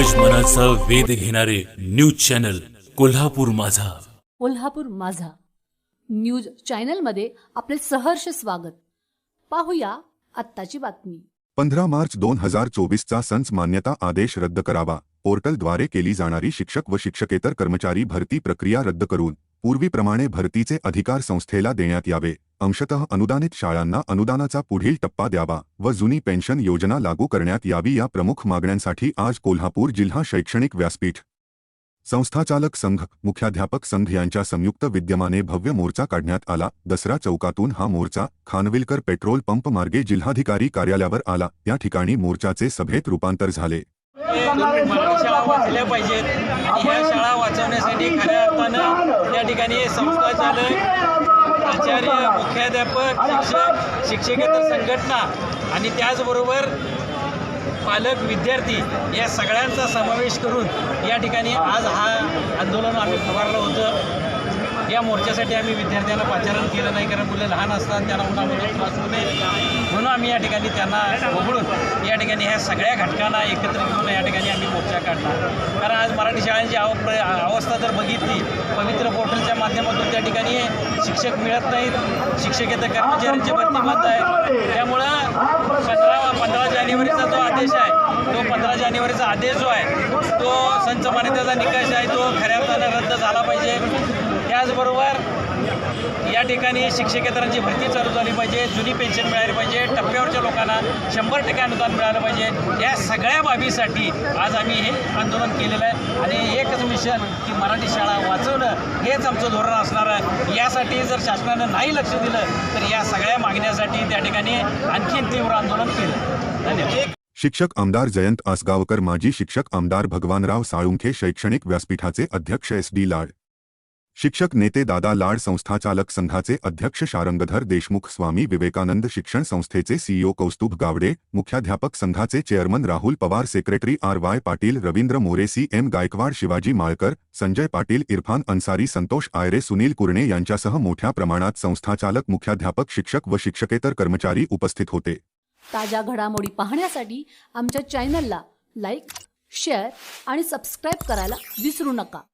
विज्ञानाचा वेध घेणारे न्यूज चॅनल कोल्हापूर माझा. कोल्हापूर माझा. न्यूज चॅनलमध्ये आपले सहर्ष स्वागत. पाहूया आत्ताची बातमी. पंधरा मार्च दोन हजार चोवीसचा संच मान्यता आदेश रद्द करावा. पोर्टलद्वारे केली जाणारी शिक्षक व शिक्षकेतर कर्मचारी भरती प्रक्रिया रद्द करून पूर्वीप्रमाणे भरतीचे अधिकार संस्थेला देण्यात यावे. अंशतः अनुदानित शाळांना अनुदानाचा पुढील टप्पा द्यावा व जुनी पेन्शन योजना लागू करण्यात यावी या प्रमुख मागण्यांसाठी आज कोल्हापूर जिल्हा शैक्षणिक व्यासपीठ. संस्थाचालक संघ मुख्याध्यापक संघ यांच्या संयुक्त विद्यमाने भव्य मोर्चा काढण्यात आला. दसरा चौकातून हा मोर्चा खानविलकर पेट्रोल पंप मार्गे जिल्हाधिकारी कार्यालयावर आला. या ठिकाणी मोर्चाचे सभेत रूपांतर झाले. शाळा वाचल्या पाहिजेत. ह्या शाळा वाचवण्यासाठी खऱ्या अर्थानं या ठिकाणी संस्थाचालक प्राचार्य मुख्याध्यापक शिक्षक शिक्षकेतर संघटना आणि त्याचबरोबर पालक विद्यार्थी या सगळ्यांचा समावेश करून या ठिकाणी आज हा आंदोलन आम्ही पुकारलं होतं. या मोर्चासाठी आम्ही विद्यार्थ्यांना पाचारण केलं नाही कारण मुलं लहान असतात त्यांना उन्हामध्ये त्रास होऊ नये. म्हणून आम्ही या ठिकाणी त्यांना वगळून या ठिकाणी ह्या सगळ्या घटकांना एकत्र घेऊन या ठिकाणी आम्ही मोर्चा काढला कारण आज मराठी शाळांची अव अवस्था जर बघितली पवित्र पोर्टलच्या माध्यमातून त्या ठिकाणी शिक्षक मिळत नाहीत. शिक्षकेतर कर्मचाऱ्यांची भरती बंद आहे. त्यामुळं पंधरा पंधरा जानेवारीचा जो आदेश आहे तो पंधरा जानेवारीचा आदेश जो आहे तो संच मान्यतेचा निकष आहे तो खऱ्या अर्थानं रद्द झाला पाहिजे. त्याचबरोबर या ठिकाणी शिक्षकेतरांची भरती चालू झाली पाहिजे जुनी पेन्शन मिळाली पाहिजे टप्प्यावरच्या लोकांना शंभर टक्के अनुदान मिळालं पाहिजे. या सगळ्या बाबीसाठी आज आम्ही हे आंदोलन केलेलं आहे. आणि एकच मिशन की मराठी शाळा वाचवणं हेच आमचं धोरण असणार आहे. यासाठी जर शासनानं नाही लक्ष दिलं तर या सगळ्या मागण्यासाठी त्या ठिकाणी आणखीन तीव्र आंदोलन केलं. धन्यवाद. शिक्षक आमदार जयंत आसगावकर माजी शिक्षक आमदार भगवानराव साळुंखे शैक्षणिक व्यासपीठाचे अध्यक्ष एस डी लाड. शिक्षक नेते दादा लाड संस्थाचालक संघाचे अध्यक्ष शारंगधर देशमुख स्वामी विवेकानंद शिक्षण संस्थेचे सीईओ कौस्तुभ गावडे मुख्याध्यापक संघाचे chairman Rahul Pawar secretary R Y Patil Ravindra More C M Gaikwad Shivaji Malkar Sanjay Patil Irfan Ansari Santosh Ayre Sunil Kurane यांच्यासह मोठ्या प्रमाणात संस्थाचालक मुख्याध्यापक शिक्षक व शिक्षकेतर कर्मचारी उपस्थित होते. ताज्या घडामोडी पाहण्यासाठी आमच्या चॅनलला लाईक शेअर आणि सबस्क्राईब करायला विसरू नका.